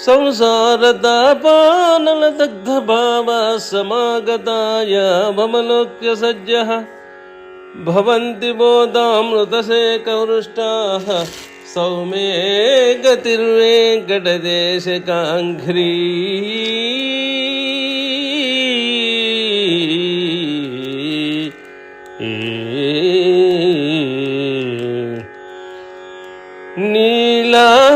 संसार दानलदग्ध भाव समागताय वमलोक्य सज्जः। भवन्ति बोधामृतसेकवृष्टाः सौमे गतिर्वेङ्कटदेशकाङ्घ्री। नीला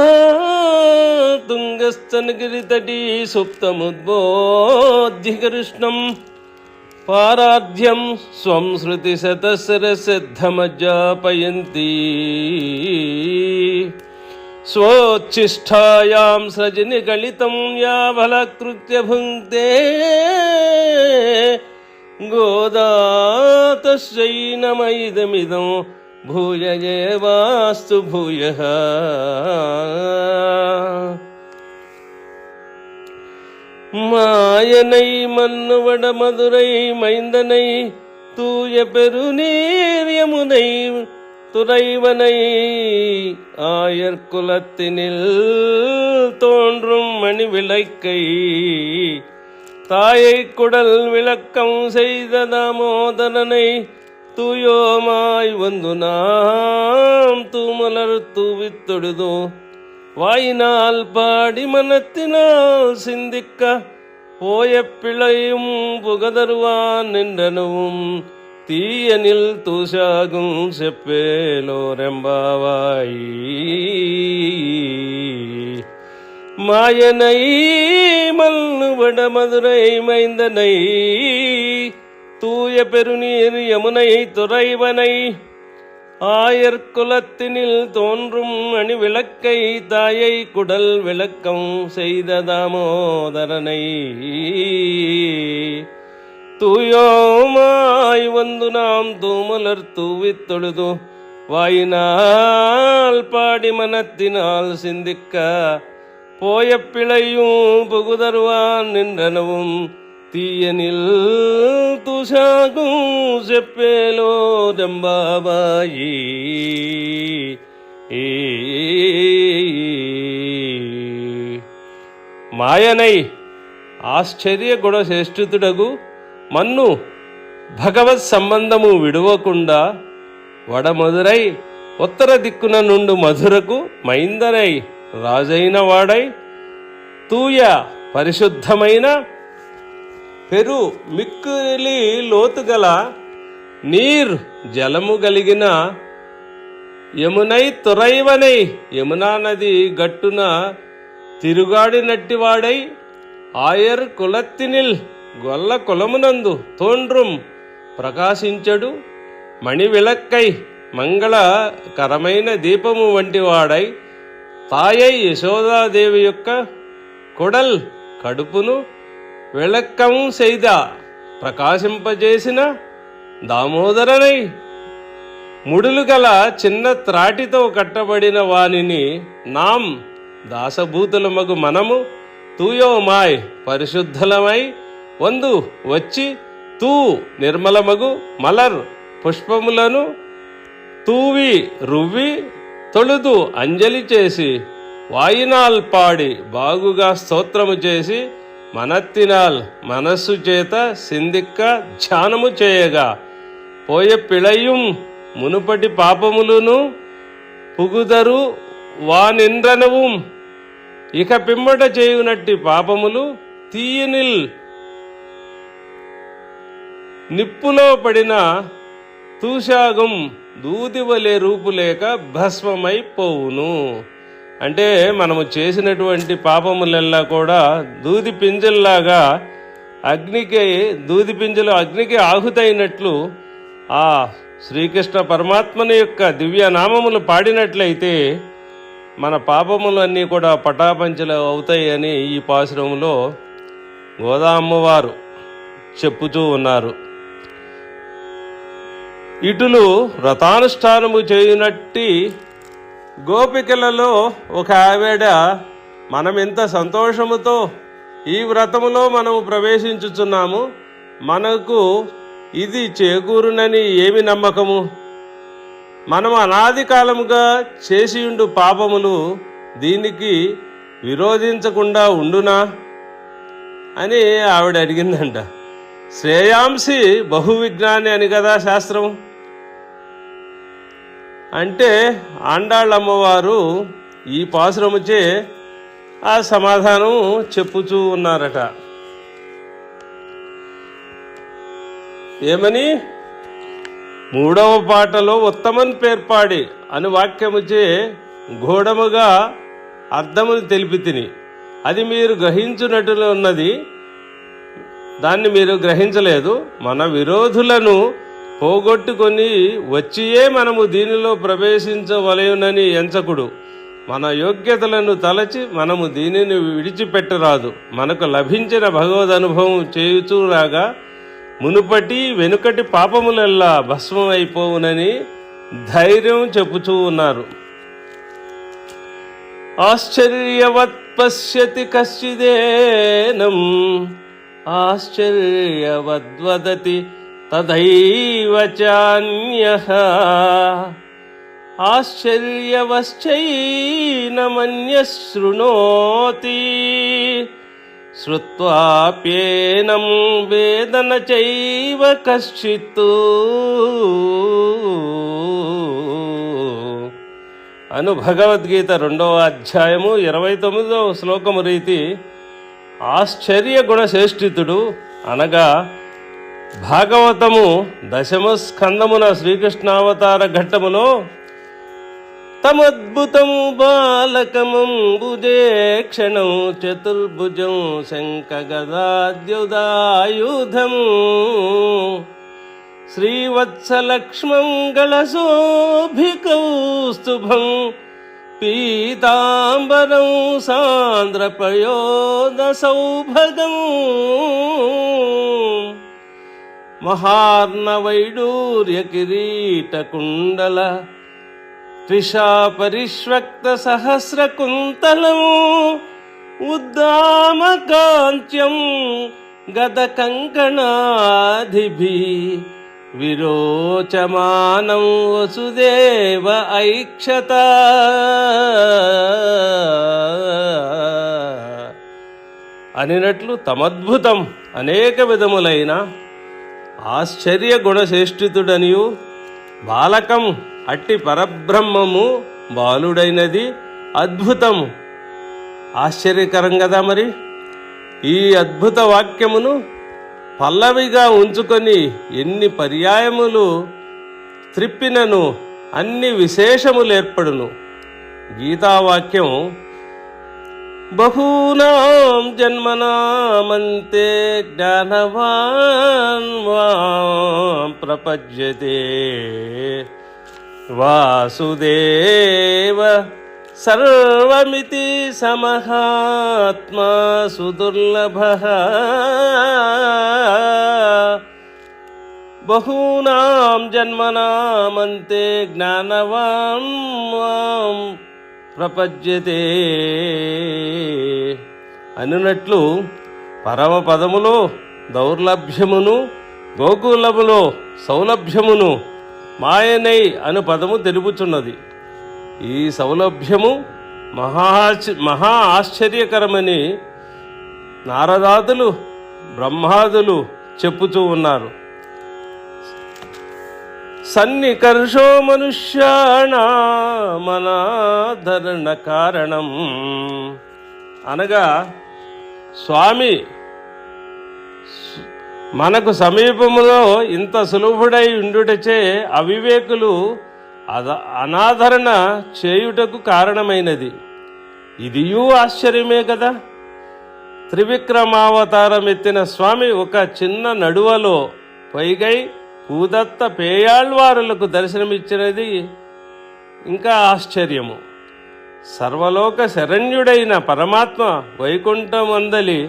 भवन्ति बोधामृतसेकवृष्टाः सौमे गतिर्वेङ्कटदेशकाङ्घ्री నీలా తుంగస్తనగిరితటీ సుప్తముద్బోధ్య కృష్ణం పారాధ్యం స్వం శృతి శతసరసిద్ధమజ్జాపయంతి స్వోచ్ఛిష్టాయాం సృజని గళితం యా ఫలకృత్య భుంక్తే గోదా తస్యై నమైదమిదం భూయ ఏవాస్తు భూయ மாயனை மன்னுவட மதுரை மைந்தனை தூய பெருநீரியமுனை துறைவனை ஆயர்குலத்தினில் தோன்றும் மணி விளக்கை தாயை குடல் விளக்கம் செய்த தாமோதரனை தூயோமாய் வந்து நாம் தூமலர் தூவித்தொடுதோ வாயினால் பாடி மனத்தினால் சிந்திக்க போய பிழையும் புகதருவான் நின்றனவும். தீயனில் தூசாகும் செப்பேலோரெம்பாவாய். மாயனை மல்லுவட மதுரை மைந்தனை. தூய பெருநீர் யமுனை துறைவனை ஆயர் குலத்தினில் தோன்றும் அணி விளக்கை தாயை குடல் விளக்கம் செய்த தாமோதரனை தூயோமாய் வந்து நாம் தூமலர் தூவித் தொழுதோ வாயினால் பாடி மனத்தினால் சிந்திக்க போய பிழையும் புகுதருவான் நின்றனவும் తీయనిల్ తుషాకు చెప్పేలో జంబాబాయి. మాయనై ఆశ్చర్య గుణ శ్రేష్ఠితుడగు. మన్ను భగవత్ సంబంధము విడవకుండా వడమధురై ఉత్తర దిక్కున నుండు మధురకు మైందనై రాజైన వాడై తూయ పరిశుద్ధమైన పెరు మిక్కులి లోతుగల నీర్ జలము కలిగిన యమునై తురైవనై యమునా నది గట్టున తిరుగాడినట్టివాడై ఆయర్ కులత్తినిల్ గొల్ల కులమునందు తోండ్రుం ప్రకాశించడు మణివిలక్కై మంగళ కరమైన దీపము వంటివాడై తాయై యశోదాదేవి యొక్క కొడల్ కడుపును విళక్కం செய்த ప్రకాశింపజేసిన దామోదరనై ముడులు గల చిన్న త్రాటితో కట్టబడిన వానిని నాం దాసభూతులమగు మనము తూయోమాయ్ పరిశుద్ధలమై వందు వచ్చి తూ నిర్మలమగు మలర్ పుష్పములను తూవి రువ్వి తొలుదు అంజలి చేసి వాయినాల్ పాడి బాగుగా స్తోత్రము చేసి మనత్తినాల్ మనస్సు చేత సిందిక్క ధ్యానము చేయగా పోయ పిళయుం మునుపటి పాపములను పుగుదరు వానింద్రనవు ఇక పిమ్మట చేయునట్టి పాపములు తీయనిల్. నిప్పులో పడిన తూషాగం దూదివలే వలె రూపు భస్మమైపోవును అంటే మనము చేసినటువంటి పాపములెల్లా కూడా దూది పింజల్లాగా అగ్నికి దూది పింజలు అగ్నికి ఆహుతైనట్లు ఆ శ్రీకృష్ణ పరమాత్మని యొక్క దివ్య నామములు పాడినట్లయితే మన పాపములన్నీ కూడా పటాపంచలు అవుతాయని ఈ పాశ్రమంలో గోదామ్మవారు చెప్పుతూ ఉన్నారు. ఇటులు వ్రతానుష్ఠానము చేయునట్టి గోపికలలో ఒక ఆవిడ మనం ఎంత సంతోషముతో ఈ వ్రతములో మనము ప్రవేశించుచున్నాము మనకు ఇది చేకూరునని ఏమి నమ్మకము? మనం అనాది కాలముగా చేసియుండు పాపములు దీనికి విరోధించకుండా ఉండునా? అని ఆవిడ అడిగిందంట. శ్రేయాంసి బహువిజ్ఞాని అని కదా శాస్త్రం అంటే ఆండాళ్ళమ్మవారు ఈ పాసురముచే ఆ సమాధానం చెప్పుచూ ఉన్నారట. ఏమని? మూడవ పాటలో ఉత్తమన్ పేర్పాడి అని వాక్యముచే ఘోడముగా అర్థమును తెలిపి తిని అది మీరు గ్రహించినట్లు ఉన్నది దాన్ని మీరు గ్రహించలేదు మన విరోధులను పోగొట్టుకొని వచ్చియే మనము దీనిలో ప్రవేశించవలయునని ఎంచకుడు. మన యోగ్యతలను తలచి మనము దీనిని విడిచిపెట్టరాదు. మనకు లభించిన భగవద్ అనుభవం చేయుచూ రాగా మునుపటి వెనుకటి పాపములెల్లా భస్మం అయిపోవునని ధైర్యం చెప్పుచూ ఉన్నారు. ఆశ్చర్యవత్ పశ్యతి కశ్చిదేనం ఆశ్చర్యవద్వదతి తథైవ చాన్యః ఆశ్చర్యవశ్చైనమన్యశృణోతి. శ్రుత్వాప్యేనం వేదన చైవ కశ్చిత్ అను భగవద్గీత రెండవ అధ్యాయము ఇరవై తొమ్మిదవ శ్లోకము రీతి ఆశ్చర్య గుణశ్రేష్ఠితుడు అనగా భాగవతము దశమ స్కందమున శ్రీకృష్ణావతార ఘట్టములో తమద్భుతము బాలకమంబుజే క్షణం చతుర్భుజం శంఖ గదాద్యుదాయుధము శ్రీవత్సలక్ష్మంగళశోభికౌస్తుభం పీతాంబరం సాంద్రపయోద సౌభగం మహార్ణవైడూర్య కిరీటకుండల త్రిషా పరిష్వక్త సహస్రకుంతలం ఉద్దామకాంత్యం గద కంకణాధిభి విరోచమానం వసుదేవ ఐక్షత. అనినట్లు తమద్భుతం అనేక విధములైన ఆశ్చర్య గుణశ్రేష్ఠితుడనియు బాలకం అట్టి పరబ్రహ్మము బాలుడైనది అద్భుతము. ఆశ్చర్యకరం కదా మరి? ఈ అద్భుత వాక్యమును పల్లవిగా ఉంచుకొని ఎన్ని పర్యాయములు త్రిప్పినను అన్ని విశేషములు ఏర్పడును. గీతావాక్యం బహూనాం జన్మనామంతే జ్ఞానవాన్ వాం ప్రపద్యతే. వాసుదేవ సర్వమితి సమహాత్మా సుదుర్లభ. బహూనాం జన్మనామంతే జ్ఞానవాన్ ప్రపద్యతే అనునట్లు పరమపదములో దౌర్లభ్యమును గోకులములో సౌలభ్యమును మాయనై అను పదము తెలుపుచున్నది. ఈ సౌలభ్యము మహా మహా ఆశ్చర్యకరమని నారదాదులు బ్రహ్మాదులు చెప్పుతూ ఉన్నారు. సన్నికర్షో మనుష్యాణమనాధరణ కారణం అనగా స్వామి మనకు సమీపములో ఇంత సులభుడై ఉండుటచే అవివేకులు అద అనాదరణ చేయుటకు కారణమైనది. ఇదియూ ఆశ్చర్యమే కదా త్రివిక్రమావతారం ఎత్తిన స్వామి ఒక చిన్న నడువలో పైగై పూదత్త పేయాళ్వారులకు దర్శనమిచ్చినది ఇంకా ఆశ్చర్యము. సర్వలోక శరణ్యుడైన పరమాత్మ వైకుంఠమందలి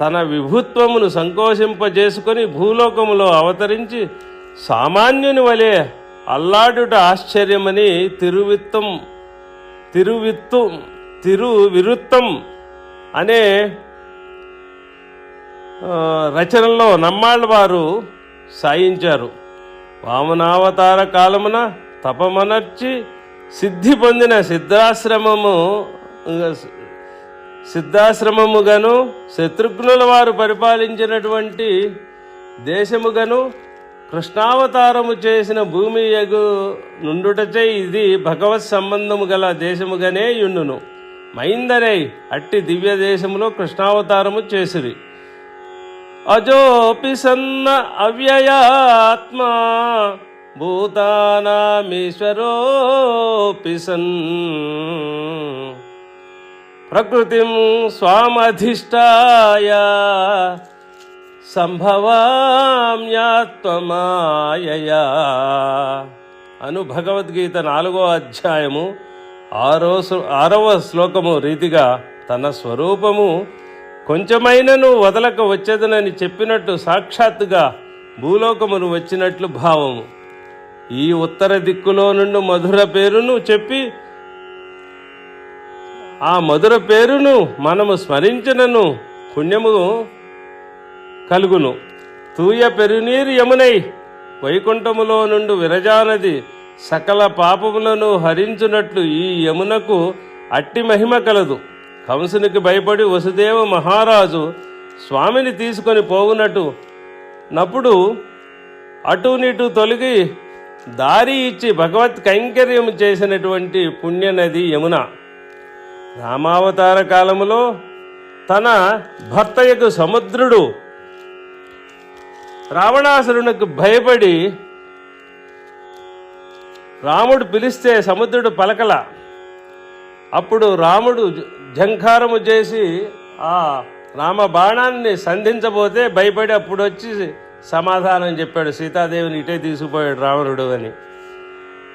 తన విభుత్వమును సంకోచింపజేసుకొని భూలోకములో అవతరించి సామాన్యుని వలె అల్లాడుట ఆశ్చర్యమని తిరువిత్తం తిరువిత్తు తిరువిరుత్తం అనే రచనలో నమ్మాళ్ళ వారు సాయించారు. వామనావతార కాలమున తపమనర్చి సిద్ధి పొందిన సిద్ధాశ్రమము సిద్ధాశ్రమముగాను శత్రుఘ్నుల వారు పరిపాలించినటువంటి దేశముగాను కృష్ణావతారము చేసిన భూమి యగు నుండుటచే ఇది భగవత్ సంబంధము గల దేశముగానే యుండును. మైందరై అట్టి దివ్య దేశములో కృష్ణావతారము చేసిరి. అజోపి సన్న అవ్యయాత్మా భూతానామీశ్వరోపి సన్ ప్రకృతిం స్వామధిష్టాయ సంభవామ్యాత్వమాయయా అను భగవద్గీత నాలుగో అధ్యాయము ఆరో ఆరవ శ్లోకము రీతిగా తన స్వరూపము కొంచెమైనను వదలక వచ్చేదనని చెప్పినట్టు సాక్షాత్తుగా భూలోకమును వచ్చినట్లు భావము. ఈ ఉత్తర దిక్కులో నుండి మధుర పేరును చెప్పి ఆ మధుర పేరును మనము స్మరించినను పుణ్యము కలుగును. తూయ పెరునీరు యమునై వైకుంఠములో నుండి విరజానది సకల పాపములను హరించునట్లు ఈ యమునకు అట్టి మహిమ కలదు. కంసునికి భయపడి వసుదేవ మహారాజు స్వామిని తీసుకొని పోవునట్టు. నప్పుడు అటు నిటు తొలగి దారి ఇచ్చి భగవత్ కైంకర్యం చేసినటువంటి పుణ్యనది యమున. రామావతార కాలములో తన భర్తయకు సముద్రుడు రావణాసురునికి భయపడి రాముడు పిలిస్తే సముద్రుడు పలకల. అప్పుడు రాముడు ఝంకారము జంకారము చేసి ఆ రామ బాణాన్ని సంధించబోతే భయపడి అప్పుడు వచ్చి సమాధానం చెప్పాడు. సీతాదేవిని ఇటే తీసుకుపోయాడు రావణుడు అని.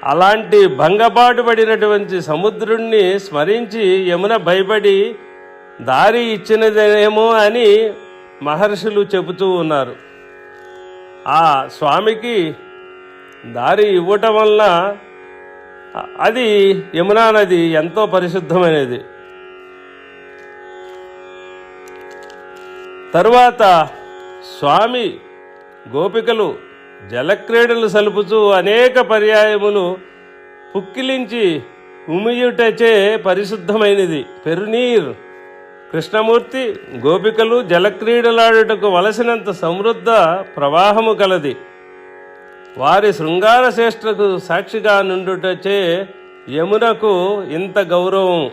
అలాంటి భంగపాటు పడినటువంటి సముద్రుణ్ణి స్మరించి యమున భయపడి దారి ఇచ్చినదేమో అని మహర్షులు చెబుతూ ఉన్నారు. ఆ స్వామికి దారి ఇవ్వటం వల్ల అది యమునా నది ఎంతో పరిశుద్ధమైనది. తరువాత స్వామి గోపికలు జలక్రీడలు సలుపుచూ అనేక పర్యాయములు పుక్కిలించి ఉమియుటచే పరిశుద్ధమైనది. పెరునీర్ కృష్ణమూర్తి గోపికలు జలక్రీడలాడుటకు వలసినంత సమృద్ధ ప్రవాహము కలది. వారి శృంగార శ్రేష్ఠకు సాక్షిగా నుండుటచే యమునకు ఇంత గౌరవం.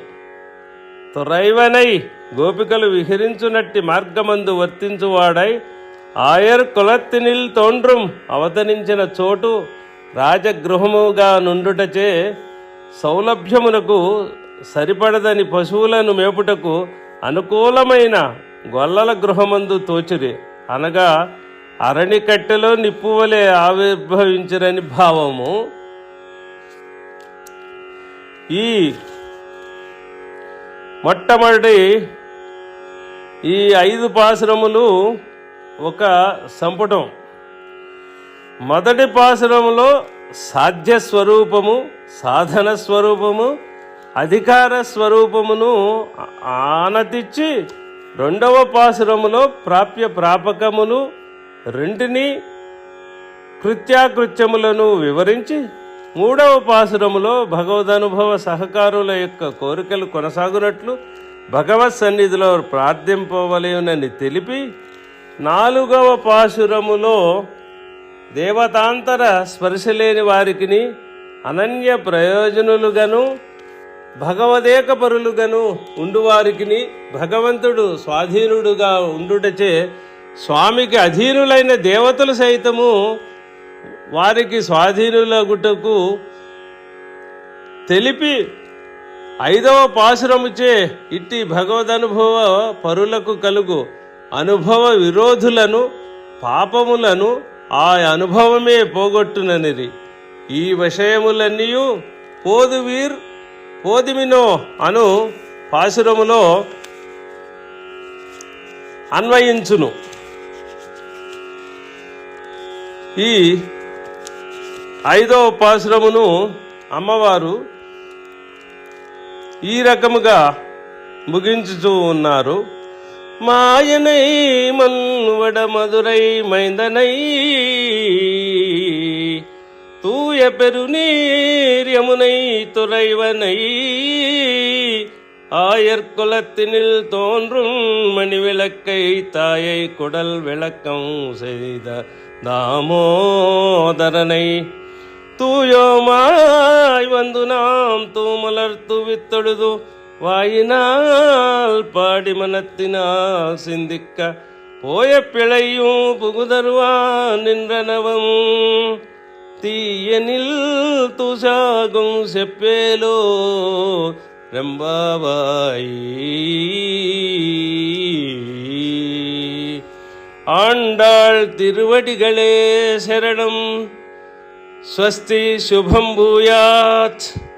తురైవనై గోపికలు విహరించునట్టి మార్గమందు వర్తించువాడై ఆయర్ కులత్తినిల్ తోండ్రం అవతరించిన చోటు రాజగృహముగా నుండుటచే సౌలభ్యమునకు సరిపడదని పశువులను మేపుటకు అనుకూలమైన గొల్లల గృహమందు తోచిరి. అనగా అరణికట్టెలో నిప్పువలే ఆవిర్భవించరని భావము. ఈ మొట్టమొదటి ఈ ఐదు పాశురములు ఒక సంపుటం. మొదటి పాశురములో సాధ్య స్వరూపము సాధన స్వరూపము అధికార స్వరూపమును ఆనతిచ్చి రెండవ పాసురములో ప్రాప్య ప్రాపకములు రెంటిని కృత్యాకృత్యములను వివరించి మూడవ పాసురములో భగవదనుభవ సహకారుల యొక్క కోరికలు కొనసాగునట్లు భగవత్ సన్నిధిలో ప్రార్థింపవలేనని తెలిపి నాలుగవ పాసురములో దేవతాంతర స్పర్శ లేని వారికిని అనన్య ప్రయోజనులుగాను భగవదేకపరులుగాను ఉండువారికిని భగవంతుడు స్వాధీనుడుగా ఉండుటచే స్వామికి అధీనులైన దేవతలు సైతము వారికి స్వాధీనులగుటకు తెలిపి ఐదవ పాశురముచే ఇట్టి భగవదనుభవ పరులకు కలుగు అనుభవ విరోధులను పాపములను ఆ అనుభవమే పోగొట్టుననిది ఈ విషయములన్నీ పోదువీర్ పోదిమినో అను పాశురములో అన్వయించును. ఈ ఐదవ పాశ్రమును అమ్మవారు ఈ రకముగా ముగించుచూ ఉన్నారు మాయనై మన్వడ మధురై మైందనై தூய பெருநீர் யமுனை துறைவனை ஆயர்குலத்தினில் தோன்றும் மணிவிளக்கை தாயை குடல் விளக்கம் செய்த தாமோதரனை தூயோமாய் வந்து நாம் தூமலர்த்து வித்தொழுது வாயினால் பாடி மனத்தினால் சிந்திக்க போய பிழையும் புகுதருவான் நின்றனவும். தீயனில் துசாகும் செப்பேலோ ரெம்பாவாய். ஆண்டாள் திருவடிகளே சரணம். स्वस्ति शुभम भूयात्।